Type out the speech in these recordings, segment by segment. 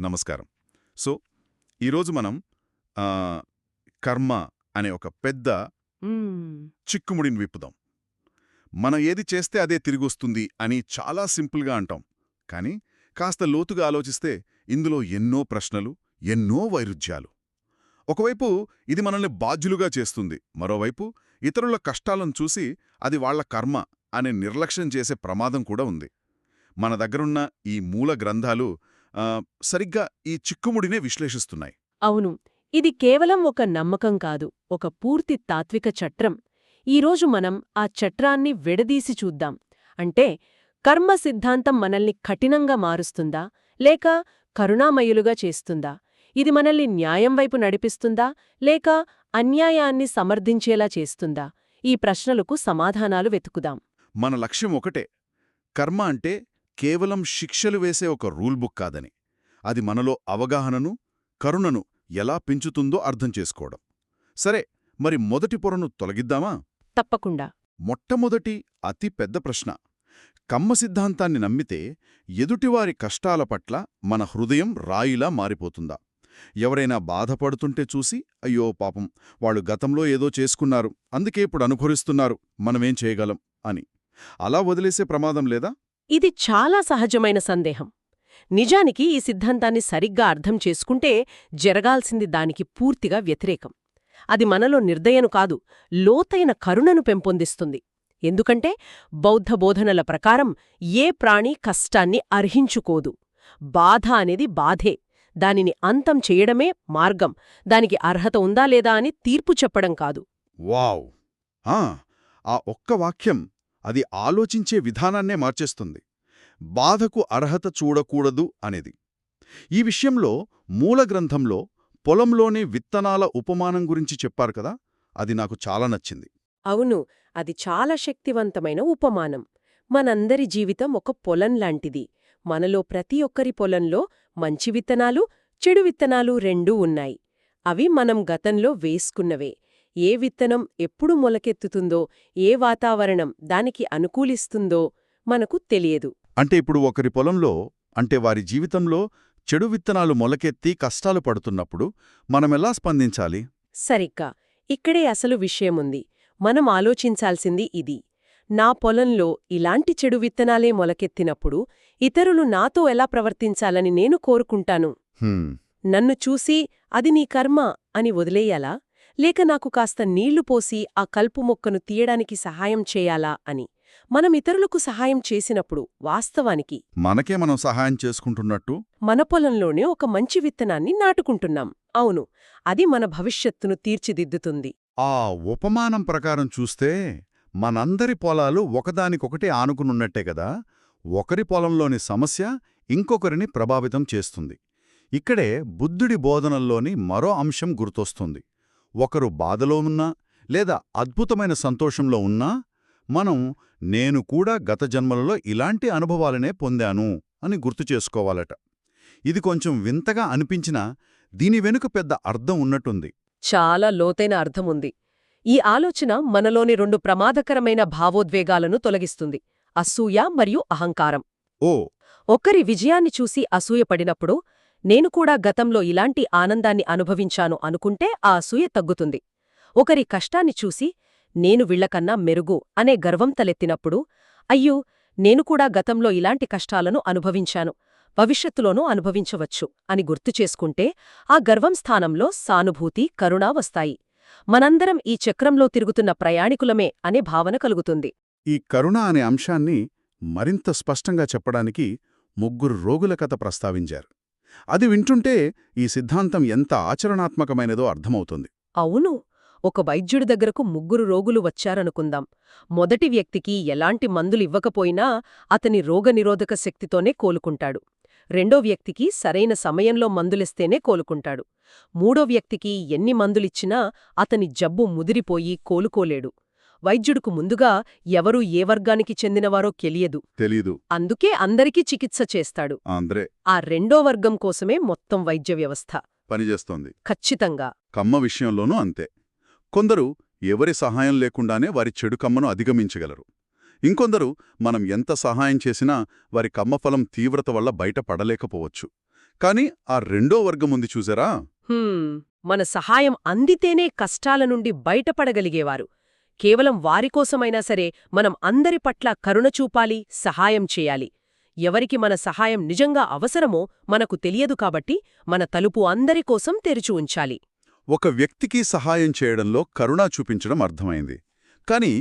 నమస్కారం. సో ఈరోజు మనం కర్మ అనే ఒక పెద్ద. చిక్కుముడిని విప్పుదాం. మనం ఏది చేస్తే అదే తిరిగొస్తుంది అని చాలా సింపుల్గా అంటాం. కానీ కాస్త లోతుగా ఆలోచిస్తే ఇందులో ఎన్నో ప్రశ్నలు ఎన్నో వైరుధ్యాలు. ఒకవైపు ఇది మనల్ని బాధ్యులుగా చేస్తుంది. మరోవైపు ఇతరుల కష్టాలను చూసి అది వాళ్ళ కర్మ అనే నిర్లక్ష్యం చేసే ప్రమాదం కూడా ఉంది. మన దగ్గరున్న ఈ మూల గ్రంథాలు సరిగ్గా ఈ చిక్కుముడినే విశ్లేషిస్తున్నాయి. అవును. ఇది కేవలం ఒక నమ్మకం కాదు ఒక పూర్తి తాత్విక చట్రం. ఈరోజు మనం ఆ చట్రాన్ని విడదీసి చూద్దాం. అంటే కర్మ సిద్ధాంతం మనల్ని కఠినంగా మారుస్తుందా లేక కరుణామయులుగా చేస్తుందా? ఇది మనల్ని న్యాయం వైపు నడిపిస్తుందా లేక అన్యాయాన్ని సమర్థించేలా చేస్తుందా? ఈ ప్రశ్నలకు సమాధానాలు వెతుకుదాం. మన లక్ష్యం ఒకటే. కర్మ అంటే కేవలం శిక్షలు వేసే ఒక రూల్ బుక్ కాదని. అది మనలో అవగాహనను కరుణను ఎలా పెంచుతుందో అర్థం చేసుకోవడం. సరే మరి మొదటి పొరను తొలగిద్దామా? తప్పకుండా. మొట్టమొదటి అతి పెద్ద ప్రశ్న. కమ్మ సిద్ధాంతాన్ని నమ్మితే ఎదుటివారి కష్టాల పట్ల మన హృదయం రాయిలా మారిపోతుందా? ఎవరైనా బాధపడుతుంటే చూసి అయ్యో పాపం వాళ్ళు గతంలో ఏదో చేసుకున్నారు అందుకే ఇప్పుడు అనుభవిస్తున్నారు మనమేం చేయగలం అని. అలా వదిలేసే ప్రమాదం లేదా? ఇది చాలా సహజమైన సందేహం. నిజానికి ఈ సిద్ధాంతాన్ని సరిగ్గా అర్థం చేసుకుంటే జరగాల్సింది దానికి పూర్తిగా వ్యతిరేకం. అది మనలో నిర్దయను కాదు లోతైన కరుణను పెంపొందిస్తుంది. ఎందుకంటే బౌద్ధ బోధనల ప్రకారం ఏ ప్రాణి కష్టాన్ని అర్హించుకోదు. బాధ అనేది బాధే. దానిని అంతం చేయడమే మార్గం. దానికి అర్హత ఉందా లేదా అని తీర్పు చెప్పడం కాదు. వావ్! ఆ, ఆ ఒక్క వాక్యం అది ఆలోచించే విధానాన్నే మార్చేస్తుంది. బాధకు అర్హత చూడకూడదు అనేది. ఈ విషయంలో మూల గ్రంథంలో పొలంలోని విత్తనాల ఉపమానం గురించి చెప్పారు కదా అది నాకు చాలా నచ్చింది. అవును అది చాలా శక్తివంతమైన ఉపమానం. మనందరి జీవితం ఒక పొలం లాంటిది. మనలో ప్రతి ఒక్కరి పొలంలో మంచి విత్తనాలు చెడు విత్తనాలు రెండూ ఉన్నాయి. అవి మనం గతంలో వేసుకున్నవే. ఏ విత్తనం ఎప్పుడు మొలకెత్తుతుందో ఏ వాతావరణం దానికి అనుకూలిస్తుందో మనకు తెలియదు. అంటే ఇప్పుడు ఒకరి పొలంలో అంటే వారి జీవితంలో చెడు విత్తనాలు మొలకెత్తి కష్టాలు పడుతున్నప్పుడు మనమెలా స్పందించాలి? సరిగ్గా. ఇక్కడే అసలు విషయముంది. మనం ఆలోచించాల్సింది ఇది. నా పొలంలో ఇలాంటి చెడు విత్తనాలే మొలకెత్తినప్పుడు ఇతరులు నాతో ఎలా ప్రవర్తించాలని నేను కోరుకుంటాను. నన్ను చూసి అది నీ కర్మ అని వదిలేయాలా? లేక నాకు కాస్త నీళ్ళు పోసి ఆ కల్పు మొక్కను తీయడానికి సహాయం చేయాలా అని. మనం ఇతరులకు సహాయం చేసినప్పుడు వాస్తవానికి మనకే మనం సహాయం చేసుకుంటున్నట్టు? మన పొలంలోనే ఒక మంచి విత్తనాన్ని నాటుకుంటున్నాం. అవును అది మన భవిష్యత్తును తీర్చిదిద్దుతుంది. ఆ ఉపమానం ప్రకారం చూస్తే మనందరి పొలాలు ఒకదానికొకటి ఆనుకునున్నట్టే కదా? ఒకరి పొలంలోని సమస్య ఇంకొకరిని ప్రభావితం చేస్తుంది. ఇక్కడే బుద్ధుడి బోధనల్లోని మరో అంశం గుర్తొస్తుంది. ఒకరు బాధలో ఉన్నా లేదా అద్భుతమైన సంతోషంలో ఉన్నా మనం నేను కూడా గత జన్మలలో ఇలాంటి అనుభవాలనే పొందాను అని గుర్తు చేసుకోవాలట. ఇది కొంచెం వింతగా అనిపించినా దీని వెనుక పెద్ద అర్థం ఉన్నట్టుంది. చాలా లోతైన అర్థముంది. ఈ ఆలోచన మనలోని రెండు ప్రమాదకరమైన భావోద్వేగాలను తొలగిస్తుంది. అసూయ మరియు అహంకారం. ఓ! ఒకరి విజయాన్ని చూసి అసూయపడినప్పుడు నేను కూడా గతంలో ఇలాంటి ఆనందాన్ని అనుభవించాను అనుకుంటే ఆ అసూయ తగ్గుతుంది. ఒకరి కష్టాన్ని చూసి నేను వీళ్ళకన్నా మెరుగు అనే గర్వం తలెత్తినప్పుడు అయ్యో నేను కూడా గతంలో ఇలాంటి కష్టాలను అనుభవించాను భవిష్యత్తులోనూ అనుభవించవచ్చు అని గుర్తు చేసుకుంటే ఆ గర్వం స్థానంలో సానుభూతి కరుణ వస్తాయి. మనందరం ఈ చక్రంలో తిరుగుతున్న ప్రయాణికులమే అనే భావన కలుగుతుంది. ఈ కరుణ అనే అంశాన్ని మరింత స్పష్టంగా చెప్పడానికి ముగ్గురు రోగుల కథ ప్రస్తావించారు. అది వింటుంటే ఈ సిద్ధాంతం ఎంత ఆచరణాత్మకమైనదో అర్థమవుతుంది. అవును. ఒక వైద్యుడి దగ్గరకు ముగ్గురు రోగులు వచ్చారనుకుందాం. మొదటి వ్యక్తికి ఎలాంటి మందులివ్వకపోయినా అతని రోగనిరోధక శక్తితోనే కోలుకుంటాడు. రెండో వ్యక్తికి సరైన సమయంలో మందులిస్తేనే కోలుకుంటాడు. మూడో వ్యక్తికి ఎన్ని మందులిచ్చినా అతని జబ్బు ముదిరిపోయి కోలుకోలేడు. వైద్యుడుకు ముందుగా ఎవరూ ఏ వర్గానికి చెందినవారో తెలియదు. తెలీదు. అందుకే అందరికీ చికిత్స చేస్తాడు. ఆ రెండో వర్గం కోసమే మొత్తం వైద్య వ్యవస్థ. పనిచేస్తోంది ఖచ్చితంగా. కమ్మ విషయంలోనూ అంతే. కొందరు ఎవరి సహాయం లేకుండానే వారి చెడు కమ్మను అధిగమించగలరు. ఇంకొందరు మనం ఎంత సహాయం చేసినా వారి కమ్మఫలం తీవ్రత వల్ల బయటపడలేకపోవచ్చు. కానీ ఆ రెండో వర్గం ఉంది చూసారా? మన సహాయం అందితేనే కష్టాల నుండి బయటపడగలిగేవారు. కేవలం వారికోసమైనా సరే మనం అందరి పట్ల కరుణ చూపాలి సహాయం చేయాలి. ఎవరికి మన సహాయం నిజంగా అవసరమో మనకు తెలియదు కాబట్టి మన తలుపు అందరికోసం తెరిచి ఉంచాలి. ఒక వ్యక్తికి సహాయం చేయడంలో కరుణ చూపించడం అర్థమైంది. కానీ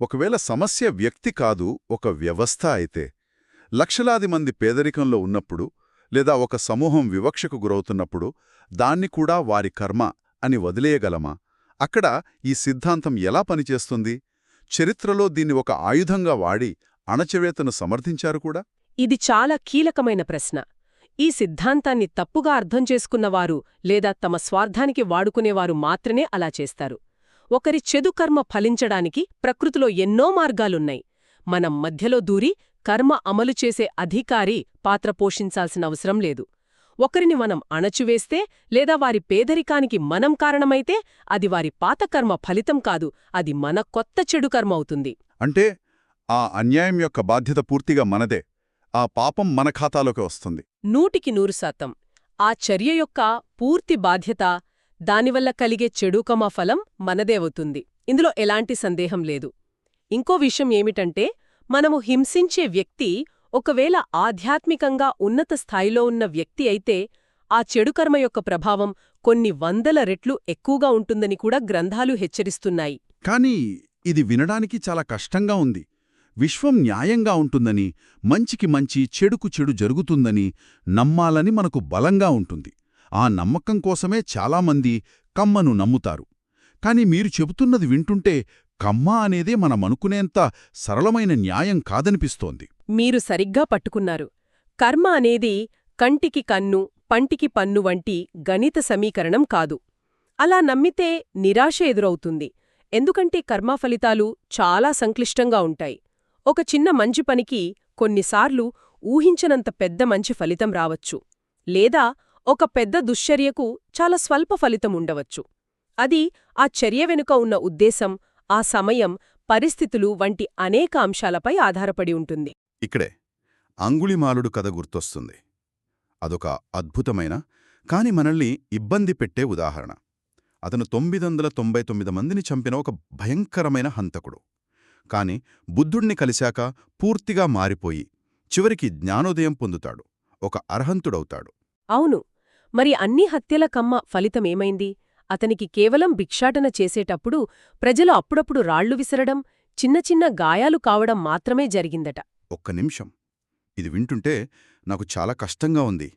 ఒకవేళ సమస్య వ్యక్తి కాదు ఒక వ్యవస్థ అయితే లక్షలాది మంది పేదరికంలో ఉన్నప్పుడు లేదా ఒక సమూహం వివక్షకు గురవుతున్నప్పుడు దాన్ని కూడా వారి కర్మ అని వదిలేయగలమా? అక్కడ ఈ సిద్ధాంతం ఎలా పనిచేస్తుంది? చరిత్రలో దీన్ని ఒక ఆయుధంగా వాడి అణచవేతను సమర్థించారు కూడా? ఇది చాలా కీలకమైన ప్రశ్న. ఈ సిద్ధాంతాన్ని తప్పుగా అర్థం చేసుకున్నవారు లేదా తమ స్వార్థానికి వాడుకునేవారు మాత్రమే అలా చేస్తారు. ఒకరి చెదు కర్మ ఫలించడానికి ప్రకృతిలో ఎన్నో మార్గాలున్నాయి. మనం మధ్యలో దూరి కర్మ అమలు చేసే అధికారి పాత్ర పోషించాల్సిన అవసరం లేదు. ఒకరిని మనం అణచివేస్తే లేదా వారి పేదరికానికి మనం కారణమైతే అది వారి పాత కర్మ ఫలితం కాదు అది మన కొత్త చెడు కర్మ అవుతుంది. అంటే ఆ అన్యాయం యొక్క బాధ్యత పూర్తిగా మనదే ఆ పాపం మన ఖాతాలోకి వస్తుంది. నూటికి నూరు శాతం. ఆ చర్య యొక్క పూర్తి బాధ్యత దానివల్ల కలిగే చెడుకమ ఫలం మనదే అవుతుంది. ఇందులో ఎలాంటి సందేహం లేదు. ఇంకో విషయం ఏమిటంటే మనము హింసించే వ్యక్తి ఒకవేళ ఆధ్యాత్మికంగా ఉన్నత స్థాయిలో ఉన్న వ్యక్తి అయితే ఆ చెడుకర్మ యొక్క ప్రభావం కొన్ని వందల రెట్లు ఎక్కువగా ఉంటుందని కూడా గ్రంథాలు హెచ్చరిస్తున్నాయి. కానీ ఇది వినడానికి చాలా కష్టంగా ఉంది. విశ్వం న్యాయంగా ఉంటుందని మంచికి మంచి చెడుకు చెడు జరుగుతుందని నమ్మాలని మనకు బలంగా ఉంటుంది. ఆ నమ్మకం కోసమే చాలామంది కమ్మను నమ్ముతారు. కాని మీరు చెబుతున్నది వింటుంటే కమ్మా అనేదే మనమనుకునేంత సరళమైన న్యాయం కాదనిపిస్తోంది. మీరు సరిగ్గా పట్టుకున్నారు. కర్మ అనేది కంటికి కన్ను పంటికి పన్ను వంటి గణిత సమీకరణం కాదు. అలా నమ్మితే నిరాశ ఎదురవుతుంది. ఎందుకంటే కర్మ ఫలితాలు చాలా సంక్లిష్టంగా ఉంటాయి. ఒక చిన్న మంచి పనికి కొన్నిసార్లు ఊహించనంత పెద్ద మంచి ఫలితం రావచ్చు. లేదా ఒక పెద్ద దుశ్చర్యకు చాలా స్వల్ప ఫలితం ఉండవచ్చు. అది ఆ చర్య వెనుక ఉన్న ఉద్దేశం ఆ సమయం పరిస్థితులు వంటి అనేక అంశాలపై ఆధారపడి ఉంటుంది. ఇక్కడే అంగుళిమాలుడు కథ గుర్తొస్తుంది. అదొక అద్భుతమైన కాని మనల్ని ఇబ్బంది పెట్టే ఉదాహరణ. అతను తొమ్మిది వందల తొంభై తొమ్మిది మందిని చంపిన ఒక భయంకరమైన హంతకుడు. కాని బుద్ధుణ్ణి కలిశాక పూర్తిగా మారిపోయి చివరికి జ్ఞానోదయం పొందుతాడు. ఒక అర్హంతుడవుతాడు. అవును. మరి అన్ని హత్యల కమ్మ ఫలితమేమైంది? అతనికి కేవలం భిక్షాటన చేసేటప్పుడు ప్రజలు అప్పుడప్పుడు రాళ్ళు విసరడం చిన్న చిన్న గాయాలు కావడం మాత్రమే జరిగిందట. ఒక్క నిమిషం. ఇది వింటుంటే నాకు చాలా కష్టంగా ఉంది.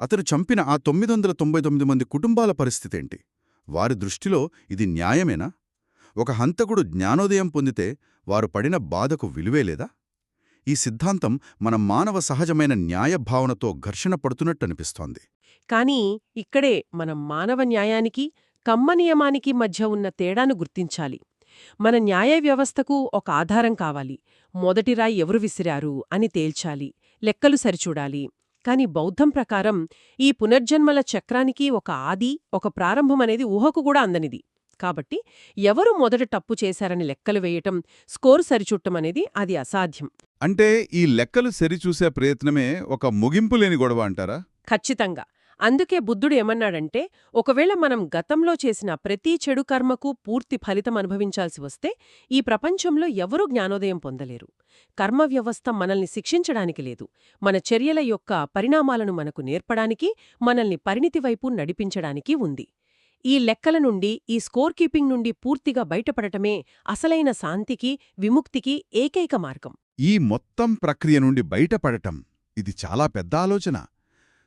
అతను చంపిన ఆ తొమ్మిది వందల తొంభై తొమ్మిది మంది కుటుంబాల పరిస్థితేంటి? వారి దృష్టిలో ఇది న్యాయమేనా? ఒక హంతకుడు జ్ఞానోదయం పొందితే వారు పడిన బాధకు విలువేలేదా ఈ సిద్ధాంతం మన మానవ సహజమైన న్యాయభావనతో ఘర్షణ పడుతున్నట్టనిపిస్తోంది కానీ ఇక్కడే మనం మానవ న్యాయానికి కమ్మ నియమానికి మధ్య ఉన్న తేడాను గుర్తించాలి. మన న్యాయ వ్యవస్థకు ఒక ఆధారం కావాలి. మొదటి రాయి ఎవరు విసిరారు అని తేల్చాలి. లెక్కలు సరిచూడాలి. కాని బౌద్ధం ప్రకారం ఈ పునర్జన్మల చక్రానికి ఒక ఆది ఒక ప్రారంభమనేది ఊహకు కూడా అందనిది. కాబట్టి ఎవరు మొదట తప్పు చేశారని లెక్కలు వేయటం స్కోరు సరిచుట్టం అనేది అది అసాధ్యం. అంటే ఈ లెక్కలు సరిచూసే ప్రయత్నమే ఒక ముగింపు లేని గొడవ అంటారా? ఖచ్చితంగా. అందుకే బుద్ధుడు ఏమన్నాడంటే ఒకవేళ మనం గతంలో చేసిన ప్రతి చెడు కర్మకు పూర్తి ఫలితం అనుభవించాల్సి వస్తే ఈ ప్రపంచంలో ఎవరూ జ్ఞానోదయం పొందలేరు. కర్మ వ్యవస్థ మనల్ని శిక్షించడానికి లేదు. మన చర్యల యొక్క పరిణామాలను మనకు నేర్పడానికి మనల్ని పరిణితి వైపు నడిపించడానికి ఉంది. ఈ లెక్కల నుండి ఈ స్కోర్ కీపింగ్ నుండి పూర్తిగా బయటపడటమే అసలైన శాంతికి విముక్తికి ఏకైక మార్గం. ఈ మొత్తం ప్రక్రియ నుండి బయటపడటం ఇది చాలా పెద్ద ఆలోచన.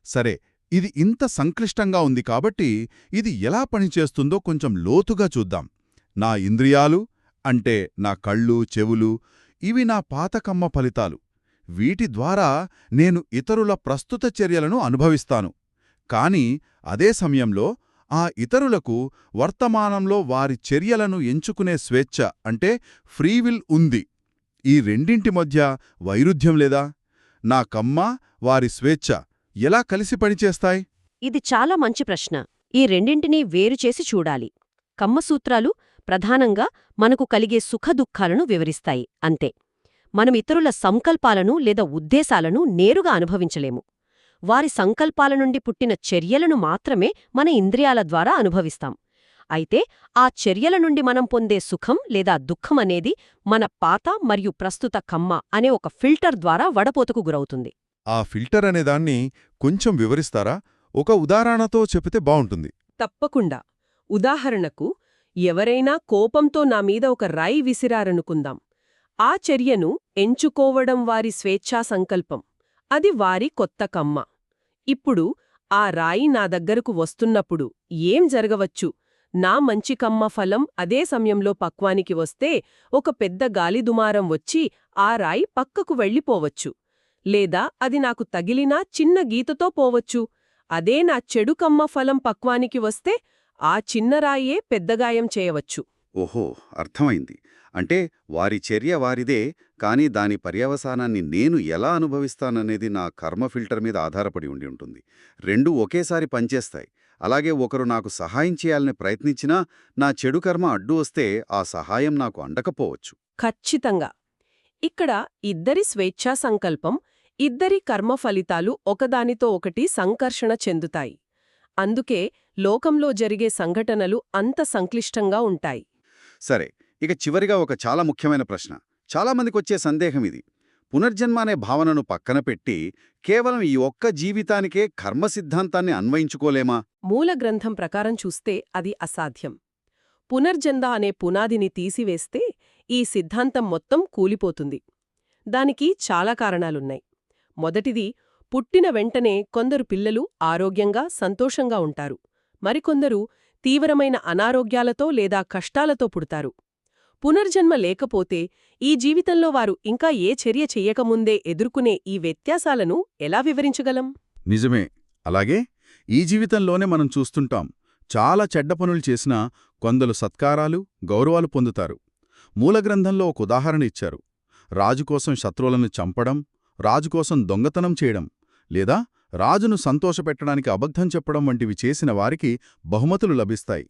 సరే ఇది ఇంత సంక్లిష్టంగా ఉంది కాబట్టి ఇది ఎలా పనిచేస్తుందో కొంచెం లోతుగా చూద్దాం. నా ఇంద్రియాలు అంటే నా కళ్ళు చెవులు ఇవి నా పాతకమ్మ ఫలితాలు. వీటి ద్వారా నేను ఇతరుల ప్రస్తుత చర్యలను అనుభవిస్తాను. కాని అదే సమయంలో ఆ ఇతరులకు వర్తమానంలో వారి చర్యలను ఎంచుకునే స్వేచ్ఛ అంటే ఫ్రీవిల్ ఉంది. ఈ రెండింటి మధ్య వైరుధ్యం లేదా? నా కమ్మ వారి స్వేచ్ఛ ఎలా కలిసి పనిచేస్తాయి? ఇది చాలా మంచి ప్రశ్న. ఈ రెండింటినీ వేరుచేసి చూడాలి. కమ్మసూత్రాలు ప్రధానంగా మనకు కలిగే సుఖదుఖాలను వివరిస్తాయి అంతే. మనం ఇతరుల సంకల్పాలను లేదా ఉద్దేశాలను నేరుగా అనుభవించలేము. వారి సంకల్పాల నుండి పుట్టిన చర్యలను మాత్రమే మన ఇంద్రియాల ద్వారా అనుభవిస్తాం. అయితే ఆ చర్యల నుండి మనం పొందే సుఖం లేదా దుఃఖం అనేది మన పాత మరియు ప్రస్తుత కమ్మ అనే ఒక ఫిల్టర్ ద్వారా వడపోతకు గురవుతుంది. ఆ ఫిల్టర్ అనే దాన్ని కొంచెం వివరిస్తారా? ఒక ఉదాహరణతో చెబితే బావుంటుంది. తప్పకుండా. ఉదాహరణకు ఎవరైనా కోపంతో నా మీద ఒక రాయి విసిరారనుకుందాం. ఆ చర్యను ఎంచుకోవడం వారి స్వేచ్ఛా సంకల్పం. అది వారి కొత్త కమ్మ. ఇప్పుడు ఆ రాయి నా దగ్గరకు వస్తున్నప్పుడు ఏం జరగవచ్చు? నా మంచి కమ్మ ఫలం అదే సమయంలో పక్వానికి వస్తే ఒక పెద్ద గాలిదుమారం వచ్చి ఆ రాయి పక్కకు వెళ్ళిపోవచ్చు. లేదా అది నాకు తగిలినా చిన్న గీతతో పోవచ్చు. అదే నా చెడు కమ్మ ఫలం పక్వానికి వస్తే ఆ చిన్న రాయే పెద్దగాయం చేయవచ్చు. ఓహో అర్థమైంది. అంటే వారి చర్య వారిదే కానీ దాని పర్యవసానాన్ని నేను ఎలా అనుభవిస్తాననేది నా కర్మ ఫిల్టర్ మీద ఆధారపడి ఉండి ఉంటుంది. రెండూ ఒకేసారి పనిచేస్తాయి. అలాగే ఒకరు నాకు సహాయం చేయాలని ప్రయత్నించినా నా చెడు కర్మ అడ్డు వస్తే ఆ సహాయం నాకు అండకపోవచ్చు. ఖచ్చితంగా. ఇక్కడ ఇద్దరి స్వేచ్ఛా సంకల్పం ఇద్దరి కర్మ ఫలితాలు ఒకదానితో ఒకటి సంకర్షణ చెందుతాయి. అందుకే లోకంలో జరిగే సంఘటనలు అంత సంక్లిష్టంగా ఉంటాయి. సరే ఇక చివరిగా ఒక చాలా ముఖ్యమైన ప్రశ్న. చాలామందికొచ్చే సందేహం ఇది. పునర్జన్మ అనే భావనను పక్కన పెట్టి కేవలం ఈ ఒక్క జీవితానికే కర్మ సిద్ధాంతాన్ని అన్వయించుకోలేమా? మూల గ్రంథం ప్రకారం చూస్తే అది అసాధ్యం. పునర్జంద అనే పునాదిని తీసివేస్తే ఈ సిద్ధాంతం మొత్తం కూలిపోతుంది. దానికి చాలా కారణాలున్నాయి. మొదటిది పుట్టిన వెంటనే కొందరు పిల్లలు ఆరోగ్యంగా సంతోషంగా ఉంటారు. మరికొందరు తీవ్రమైన అనారోగ్యాలతో లేదా కష్టాలతో పుడతారు. పునర్జన్మ లేకపోతే ఈ జీవితంలో వారు ఇంకా ఏ చర్య చెయ్యకముందే ఎదుర్కొనే ఈ వ్యత్యాసాలను ఎలా వివరించగలం? నిజమే. అలాగే ఈ జీవితంలోనే మనం చూస్తుంటాం చాలా చెడ్డ పనులు చేసినా కొందరు సత్కారాలు గౌరవాలు పొందుతారు. మూలగ్రంథంలో ఒక ఉదాహరణ ఇచ్చారు. రాజుకోసం శత్రువులను చంపడం రాజుకోసం దొంగతనం చేయడం లేదా రాజును సంతోషపెట్టడానికి అబద్ధం చెప్పడం వంటివి చేసిన వారికి బహుమతులు లభిస్తాయి.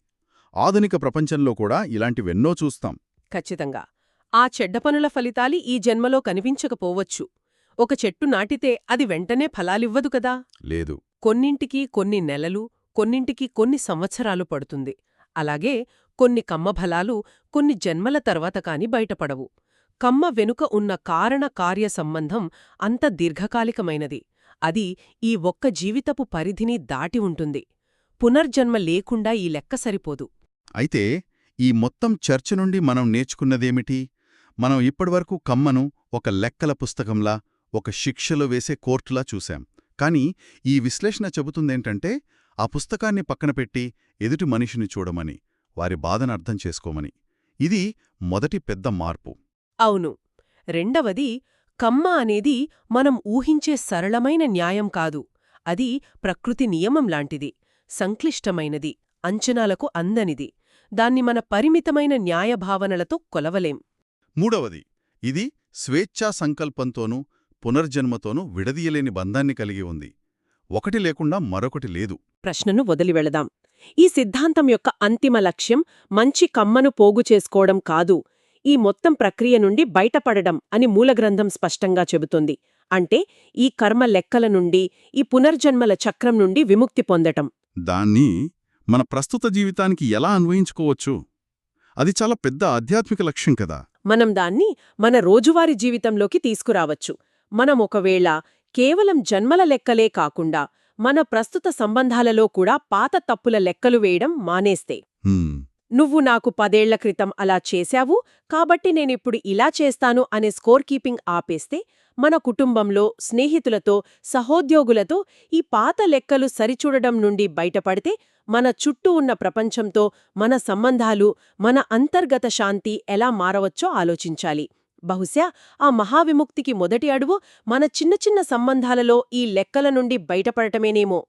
ఆధునిక ప్రపంచంలో కూడా ఇలాంటివెన్నో చూస్తాం. ఖచ్చితంగా. ఆ చెడ్డ పనుల ఫలితాలి ఈ జన్మలో కనిపించకపోవచ్చు. ఒక చెట్టు నాటితే అది వెంటనే ఫలాలివ్వదు కదా? లేదు. కొన్నింటికి కొన్ని నెలలు కొన్నింటికి కొన్ని సంవత్సరాలు పడుతుంది. అలాగే కొన్ని కమ్మఫలాలు కొన్ని జన్మల తర్వాత కాని బయటపడవు. కమ్మ వెనుక ఉన్న కారణ కార్య సంబంధం అంత దీర్ఘకాలికమైనది. అది ఈ ఒక్క జీవితపు పరిధిని దాటి ఉంటుంది. పునర్జన్మ లేకుండా ఈ లెక్క సరిపోదు. అయితే ఈ మొత్తం చర్చ నుండి మనం నేర్చుకున్నదేమిటి? మనం ఇప్పటివరకు కమ్మను ఒక లెక్కల పుస్తకంలా ఒక శిక్షలో వేసే కోర్టులా చూశాం. కానీ ఈ విశ్లేషణ చెబుతుందేంటంటే ఆ పుస్తకాన్ని పక్కన పెట్టి ఎదుటి మనిషిని చూడమని వారి బాధను అర్థం చేసుకోమని. ఇది మొదటి పెద్ద మార్పు. అవును. రెండవది కమ్మ అనేది మనం ఊహించే సరళమైన న్యాయం కాదు. అది ప్రకృతి నియమం లాంటిది. సంక్లిష్టమైనది అంచనాలకు అందనిది. దాన్ని మన పరిమితమైన న్యాయభావనలతో కొలవలేం. మూడవది ఇది స్వేచ్ఛా సంకల్పంతోనూ పునర్జన్మతోనూ విడదీయలేని బంధాన్ని కలిగి ఉంది. ఒకటి లేకుండా మరొకటి లేదు. ప్రశ్నను వదిలివెళదాం ఈ సిద్ధాంతం యొక్క అంతిమ లక్ష్యం మంచి కమ్మను పోగు చేసుకోవడం కాదు. ఈ మొత్తం ప్రక్రియ నుండి బయటపడడం అని మూలగ్రంథం స్పష్టంగా చెబుతుంది. అంటే ఈ కర్మ లెక్కల నుండి ఈ పునర్జన్మల చక్రం నుండి విముక్తి పొందటం. దాన్ని మన ప్రస్తుత జీవితానికి ఎలా అన్వయించుకోవచ్చు? అది చాలా పెద్ద ఆధ్యాత్మిక లక్ష్యం కదా. మనం దాన్ని మన రోజువారీ జీవితంలోకి తీసుకురావచ్చు. మనం ఒకవేళ కేవలం జన్మల లెక్కలే కాకుండా మన ప్రస్తుత సంబంధాలలో కూడా పాత తప్పుల లెక్కలు వేయడం మానేస్తే. నువ్వు నాకు పదేళ్ళ క్రితం అలా చేశావు కాబట్టి నేనిప్పుడు ఇలా చేస్తాను అనే స్కోర్ కీపింగ్ ఆపేస్తే మన కుటుంబంలో స్నేహితులతో సహోద్యోగులతో ఈ పాత లెక్కలు సరిచూడడం నుండి బయటపడితే మన చుట్టూ ఉన్న ప్రపంచంతో మన సంబంధాలు మన అంతర్గత శాంతి ఎలా మారవచ్చో ఆలోచించాలి. బహుశా ఆ మహావిముక్తికి మొదటి అడుగు మన చిన్న చిన్న సంబంధాలలో ఈ లెక్కల నుండి బయటపడటమేనేమో.